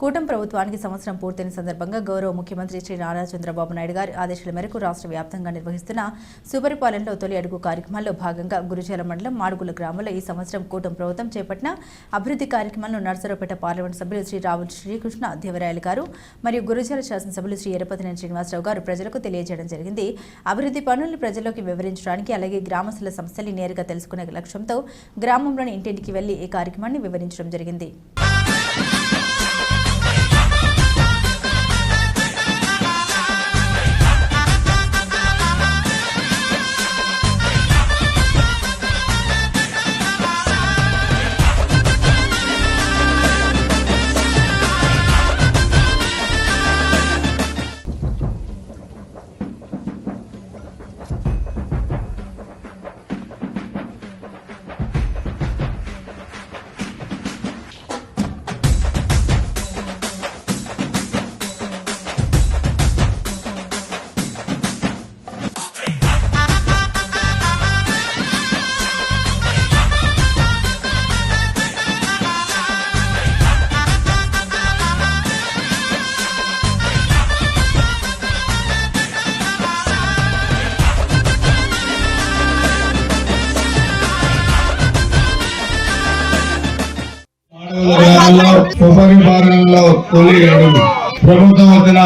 కూటమి ప్రభుత్వానికి సంవత్సరం పూర్తయిన సందర్భంగా గౌరవ ముఖ్యమంత్రి శ్రీ నారా చంద్రబాబు నాయుడు గారి ఆదేశాల మేరకు రాష్ట్ర వ్యాప్తంగా నిర్వహిస్తున్న సుపరిపాలనలో తొలి అడుగు కార్యక్రమాల్లో భాగంగా గురుజాల మండలం మాడుగుల గ్రామంలో ఈ సంవత్సరం కూటమి ప్రభుత్వం చేపట్టిన అభివృద్ధి కార్యక్రమాలను నర్సరావుపేట పార్లమెంట్ సభ్యులు శ్రీ రావుల శ్రీకృష్ణ దేవరాయలు గారు మరియు గురుజాల శాసనసభ్యులు శ్రీ ఎరపతినేని శ్రీనివాసరావు గారు ప్రజలకు తెలియజేయడం జరిగింది. అభివృద్ధి పనులను ప్రజల్లోకి వివరించడానికి అలాగే గ్రామస్తుల సమస్యల్ని నేరుగా తెలుసుకునే లక్ష్యంతో గ్రామంలోని ఇంటింటికి వెళ్ళి ఈ కార్యక్రమాన్ని వివరించడం జరిగింది. గ్రామంలో ఉపరిపాలనలో తొలి అడుగు ప్రభుత్వం వచ్చిన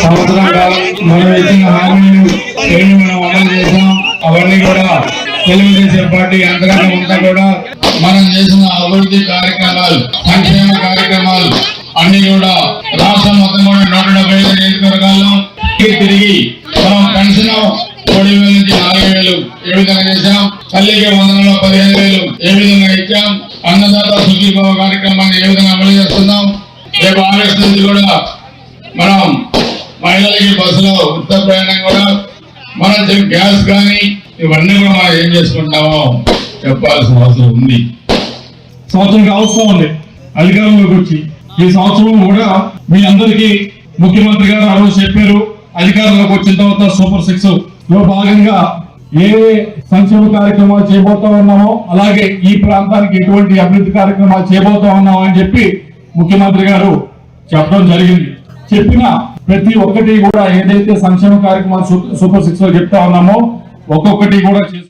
సంవత్సరం కాలం మనం ఇచ్చిన హామీలు ఏమి మనం అమలు చేసాం అవన్నీ కూడా తెలుగుదేశం పార్టీ యంత్రాంగం అంతా కూడా మనం చేసిన అభివృద్ధి కార్యక్రమాలు సంక్షేమ కార్యక్రమాలు అన్ని కూడా రాష్ట్రం మొత్తం కూడా నూట డెబ్బై ఐదు నియోజకవర్గాల్లో తిరిగి మనం పెన్షన్ కోడి నుంచి ఏ విధంగా చేశాం తల్లికి వందనలో పదిహేను వేలు. ఏ విధంగా ఇచ్చాం? అన్నదాత సుఖీభావ కార్యక్రమాన్ని ఏ విధంగా అమలు చేస్తున్నాం? రేపు ఆగస్టు నుంచి కూడా మనం మహిళలకి బస్సులో ఉచిత ప్రయాణం కూడా మనం గ్యాస్ కానీ ఇవన్నీ కూడా మనం ఏం చేసుకుంటామో చెప్పాల్సిన అవసరం ఉంది. సంవత్సరం కావస్తా ఉంది. అధికారంలోకి వచ్చి ఈ సంవత్సరం కూడా మీ అందరికీ ముఖ్యమంత్రి గారు ఆ రోజు చెప్పారు అధికారంలోకి వచ్చిన తర్వాత సూపర్ సిక్స్లో భాగంగా ఏ సంక్షేమ కార్యక్రమాలు చేయబోతా ఉన్నామో అలాగే ఈ ప్రాంతానికి ఎటువంటి అభివృద్ధి కార్యక్రమాలు చేయబోతా ఉన్నామో అని చెప్పి ముఖ్యమంత్రి గారు చెప్పడం జరిగింది. చెప్పిన ప్రతి ఒక్కటి కూడా ఏదైతే సంక్షేమ కార్యక్రమాలు సూపర్ సిక్స్లో చెప్తా ఉన్నామో ఒక్కొక్కటి కూడా చేసు